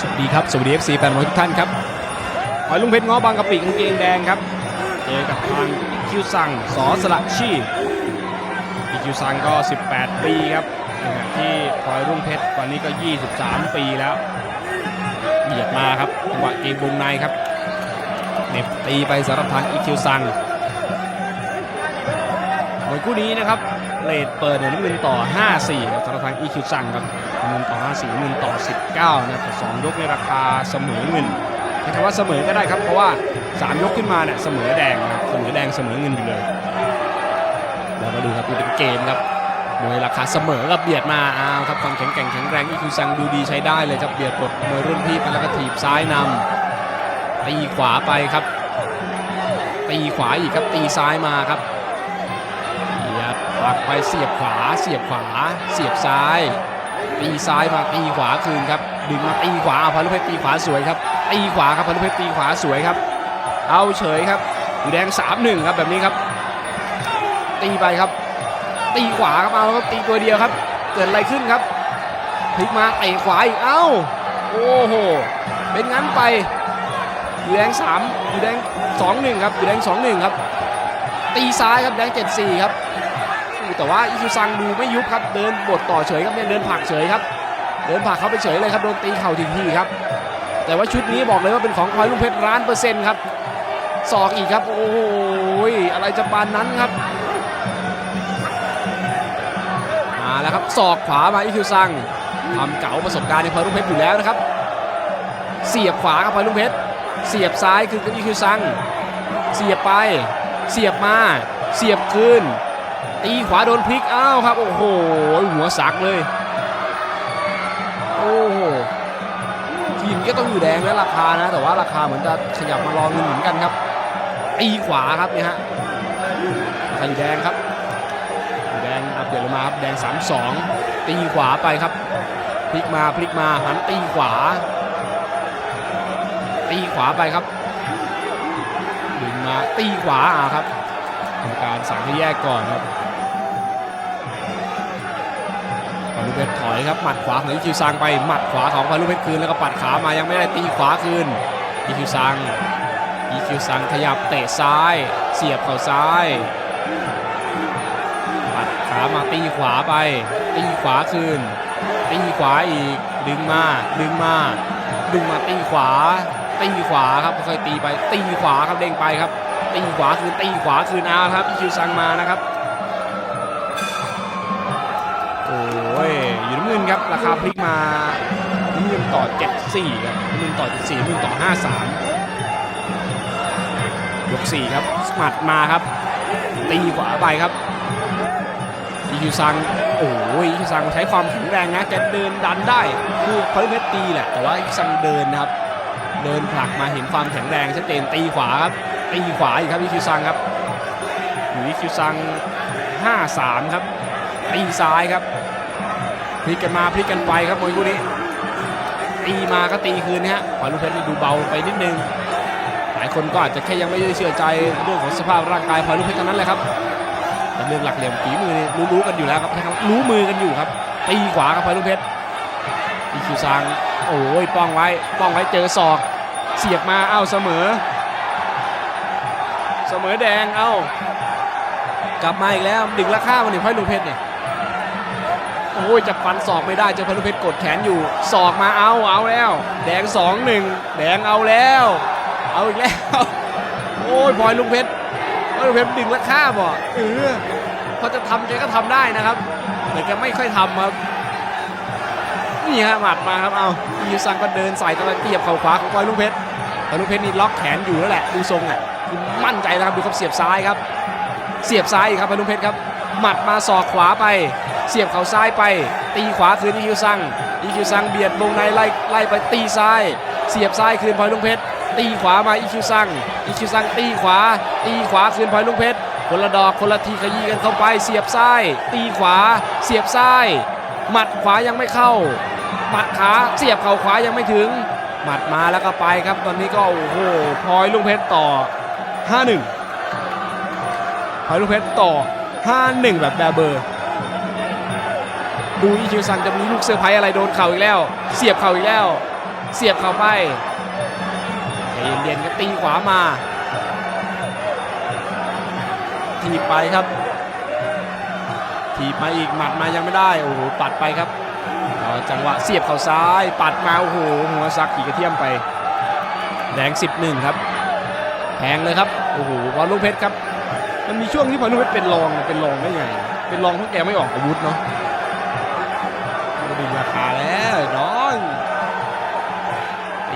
สวัสดีครับ สวัสดี FC แฟนบอลทุกท่านครับหอยลุงเพชรง้อบางกะปิกางเกงแดงครับเจอกับทางอีคิวซังสอสละชีอีคิวซังก็ 18 ปีครับที่พลอยรุ่งเพชรตอนนี้ก็ 23 ปีแล้วเหยียบมาครับจังหวะเกมวงในครับเน็บตีไปสำหรับทางอีคิวซังมวยคู่นี้นะครับเลดเปิดเนี่ยน้ำเงินต่อ 5-4ครับสำหรับทางอีคิวซังครับ เงินต่อ5 4เงินต่อ19นะครับแต่2ยกในราคาเสมอเงินใช้คำว่าเสมอก็ได้ครับเพราะว่า3ยกขึ้นมาเนี่ยเสมอแดงนะเสมอแดงเสมอเงินอยู่เลยเรามาดูครับดูเป็นเกมครับมวยราคาเสมอกับเบียดมาอ้าวครับความแข็งแกร่งแข็งแรงนี่คือซังดูดีใช้ได้เลยครับเบียดกดมวยรุ่นพี่ไปแล้วก็ถีบซ้ายนำตีขวาไปครับ ตีขวาอีกครับตีซ้ายมาครับเบียดปักไปเสียบขวา เสียบขวา เสียบซ้าย ตีซ้ายมาตีขวาคืนครับดึงมาตีขวาเอาพานุเพชรตีขวาสวยครับตีขวาครับพานุเพชรตีขวาสวยครับ เอาเฉยครับอยู่แดง3 1ครับแบบนี้ครับ ตีไปครับ ตีขวาครับเอาครับตีตัวเดียวครับ เกิดอะไรขึ้นครับพลิกมาเตะขวาอีกเอ้าโอ้โหเป็นงั้นไปอยู่แดง3อยู่แดง2 1ครับอยู่แดง2 1ครับตีซ้ายครับแดง7 4ครับ แต่ว่าอิซูซังดูไม่ยุบครับเดินบดต่อเฉยครับเนี่ยเดินผักเฉยครับ เดินผักเขาไปเฉยเลยครับโดนตีเข่าทีทีครับ แต่ว่าชุดนี้บอกเลยว่าเป็นของพลอยลุงเพชรล้านเปอร์เซ็นต์ครับศอกอีกครับ โอ้โหอะไรจะปานนั้นครับมาแล้วครับศอกขวามาอิคิวซังความเก๋าประสบการณ์ในพลอยลุงเพชรอยู่แล้วนะครับ เสียบขวาครับพลอยลุงเพชรเสียบซ้ายคืออิคิวซัง เสียบไป เสียบมา เสียบคืน ตีขวาโดนพลิกอ้าวครับ โอ้โห หัวสักเลย โอ้โหทีมก็ต้องอยู่แดงแล้วราคานะ แต่ว่าราคาเหมือนจะขยับมารอเงินเหมือนกันครับตีขวาครับเนี่ยฮะราคาอยู่แดงครับ แดงอัปเดตลงมาครับแดง 3-2 ตีขวาไปครับพลิกมาพลิกมาหันตีขวา ตีขวาไปครับดึงมาตีขวาอ่าครับทำการสั่งให้แยกก่อนครับ พานุเพชรถอยครับหมัดขวาของอีคิวซังไปหมัดขวาของพานุเพชรคืนแล้วก็ปัดขามายังไม่ได้ตีขวาคืนอีคิวซังอีคิวซังขยับเตะซ้าย เสียบเข่าซ้ายปัดขามาตีขวาไป ตีขวาคืน ตีขวาอีกดึงมาดึงมาดึงมาตีขวา ตีขวาครับค่อยตีไป ตีขวาครับเด้งไปครับ ตีขวาคืนตีขวาคืนเอาครับอีคิวซังมานะครับโอ้ น้นครับ ราคาพลิกมาน้ำเงินต่อ 74 ครับน้ำเงินต่อ 74น้ำเงินต่อ 53 ยก 4 ครับสมัดมาครับ ตีขวาไปครับอีคิวซังโอ้ยอีคิวซังใช้ความแข็งแรงนะแกเดินดันได้คือพลิเพชรตีแหละ แต่ว่าอีคิวซังเดินนะครับ เดินผลักมาเห็นความแข็งแรงชัดเจนตีขวาครับตีขวาอีกครับอีคิวซังครับอีคิวซัง 53 ครับตีซ้ายครับ ลิกกันมาพลิกกันไปครับมวยคู่นี้ ตีมาก็ตีคืนนะฮะพอลูกเพชรดูเบาไปนิดนึง หลายคนก็อาจจะแค่ยังไม่ได้เชื่อใจเรื่องของสภาพร่างกายพอลูกเพชรเท่านั้นแหละครับแต่เรื่องหลักเหลี่ยมฝีมือนี่รู้ๆกันอยู่แล้วครับนะครับรู้มือกันอยู่ครับตีขวาครับพอลูเพชรอีคิวซังโอ้ยป้องไว้ป้องไว้เจอศอก เสียบมาเอ้าเสมอ เสมอแดงเอ้ากลับมาอีกแล้วดึงราคามันถึงพอลูเพชรเนี่ย โอ้ยจะฟันศอกไม่ได้เจ้าพนุเพชรกดแขนอยู่ศอกมาเอาเอาแล้ว แดงสองหนึ่งแดงเอาแล้ว เอาอีกแล้วโอ้ยพลอยลุงเพชรพลอยลุงเพชรดึงและฆ่าบ่เออพอจะทำแกก็ทำได้นะครับ แต่แกไม่ค่อยทำครับนี่ฮะหมัดมาครับเอาอีซังก็เดินใส่ตะวันเตียบเข่าขวาของพลอยลุงเพชรพลอยลุงเพชรนี่ล็อกแขนอยู่แล้วแหละดูทรงอะคือมั่นใจนะครับดูเขาเสียบซ้ายครับ เสียบซ้ายอีกครับพลอยลุงเพชรครับหมัดมาศอกขวาไป เสียบเข่าซ้ายไป ตีขวาคืนอีคิวซังอีคิวซังเบียดวงในไล่ไล่ไปตีซ้าย เสียบซ้ายคืนพลอยลุงเพชรตีขวามาอีคิวซังอีคิวซังตีขวา ตีขวาคืนพลอยลุงเพชรคนละดอกคนละทีขยี้กันเข้าไป เสียบซ้าย ตีขวา เสียบซ้าย หมัดขวายังไม่เข้าหมัดขาเสียบเข่าขวายังไม่ถึง หมัดมาแล้วก็ไปครับตอนนี้ก็โอ้โหพลอยลุงเพชรต่อ 5-1พลอยลุงเพชรต่อ 5-1 แบบแบบเบอร์ ดูอีคิวซังจะมีลูกเซอร์ไพรส์อะไรโดนเข่าอีกแล้ว เสียบเข่าอีกแล้ว เสียบเข้าไปเย็นๆก็ตีขวามาทีบไปครับ ทีบมาอีกหมัดมายังไม่ได้โอ้โหปัดไปครับจังหวะเสียบเข่าซ้าย ปัดมาโอ้โหหัวซักขี่กระเทียมไปแดง11 ครับแพงเลยครับโอ้โหวอลลุ่มเพชรครับมันมีช่วงที่พอลุ่มเพชรเป็นรองเป็นรองได้ไงเป็นรองเพราะแกไม่ออกอาวุธเนาะ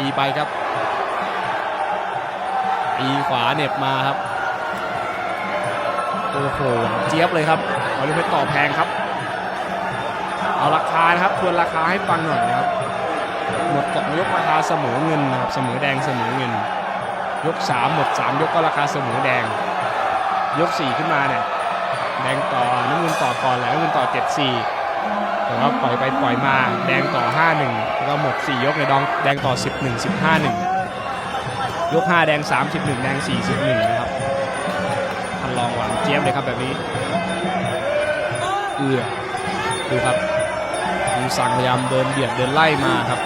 ตีไปครับตีขวาเหน็บมาครับโอ้โหเจี๊ยบเลยครับวอลลุ่มเพชรต่อแพงครับ เอาราคานะครับทวนราคาให้ฟังหน่อยนะครับ หมดสองยกราคาเสมอเงินนะครับเสมอแดงเสมอเงิน ยก 3 หมด 3 ยกก็ราคาเสมอแดง ยก 4 ขึ้นมาเนี่ยแดงต่อน้ำเงินต่อก่อนแล้วน้ำเงินต่อ 7-4 แต่ว่าปล่อยไปปล่อยมาแดงต่อ 5-1 แล้วก็หมด 4 ยกในดองแดงต่อ 11 15-1 ยก 5 แดง 31 แดง 41 นะครับทันลองหวานเจี๊ยบเลยครับแบบนี้เอือดูครับดูสั่งพยายามเดินเบียดเดินไล่มาครับ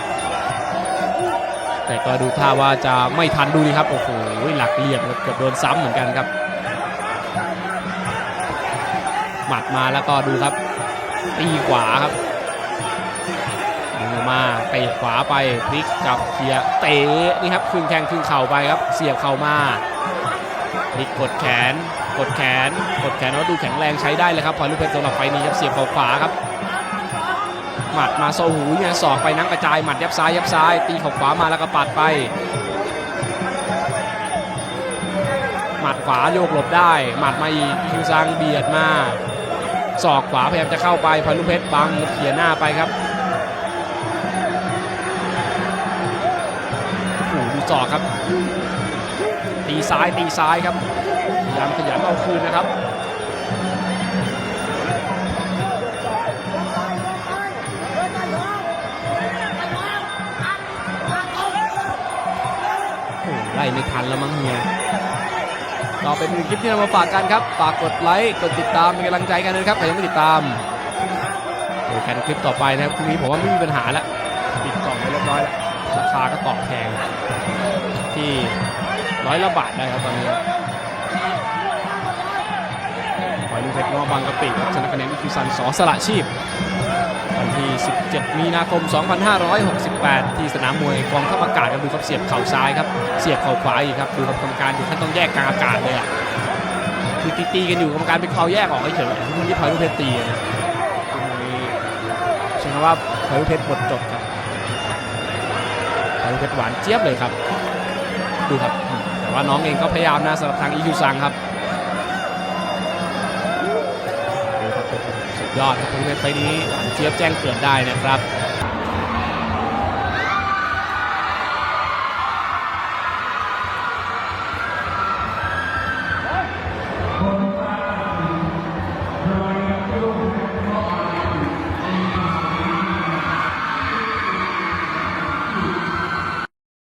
แต่ก็ดูท่าว่าจะไม่ทันดูดีครับโอ้โหหลักเหลี่ยมเกือบโดนซ้ำเหมือนกันครับหมัดมาแล้วก็ดูครับ ตีขวาครับดึงอมาเตะขวาไปพลิกกับเคียเตะนี่ครับครึ่งแข้งครึ่งเข่าไปครับ เสียบเข่ามาพลิกกดแขน กดแขน กดแขนแล้วดูแข็งแรงใช้ได้เลยครับพอลูกเพชรสำหรับไฟนี้ครับเสียบเข่าขวาครับหมัดมาโซหูเนี่ยสอกไปนังกระจายหมัดยับซ้ายยับซ้าย ตีเข่าขวามาแล้วก็ปัดไปหมัดขวาโยกหลบได้ หมัดมาอีกคิวซังเบียดมา ศอกขวาพยายามจะเข้าไปพอลูกเพชรบังเขียหน้าไปครับโอ้ดูศอกครับ ตีซ้ายตีซ้ายครับพยายามขยันเอาคืนนะครับโอ้โหไล่ไม่ทันแล้วมั้งเฮีย ก็เป็นคลิปที่เรามาฝากกันครับ ฝากกดไลค์ กดติดตามเป็นกำลังใจกันนะครับใครยังไม่ติดตามเดี๋ยวกันคลิปต่อไปนะครับพรุ่งนี้ผมว่าไม่มีปัญหาแล้วปิดกล่องไปเรียบร้อยแล้วราคาก็ตอบแพงที่ร้อยละบาทได้ครับตอนนี้ขอยลูกเพชรง้อบางกะปิครับชนะคะแนนอิคิวซันสอสละชีพ วันที่ 17 มีนาคม 2568 ที่สนามมวยกองทัพอากาศครับดูครับเสียบเข่าซ้ายครับเสียบเข่าขวาอีกครับดูครับกรรมการดูท่านต้องแยกกลางอากาศเลยอะคือตีตีกันอยู่กรรมการเป็นเขาแยกออกเฉยๆทุกที่พลอยลูกเพชรตีนะตรงนี้ใช้คำว่าพลอยลูกเพชรหมดจบครับพลอยลูกเพชรหวานเจี๊ยบเลยครับดูครับแต่ว่าน้องเองก็พยายามนะสำหรับทางอีคิวซังครับ ยอดครับพลอยลูกเวณไปนี้หวานเจี๊ยบแจ้งเกิดได้นะครับ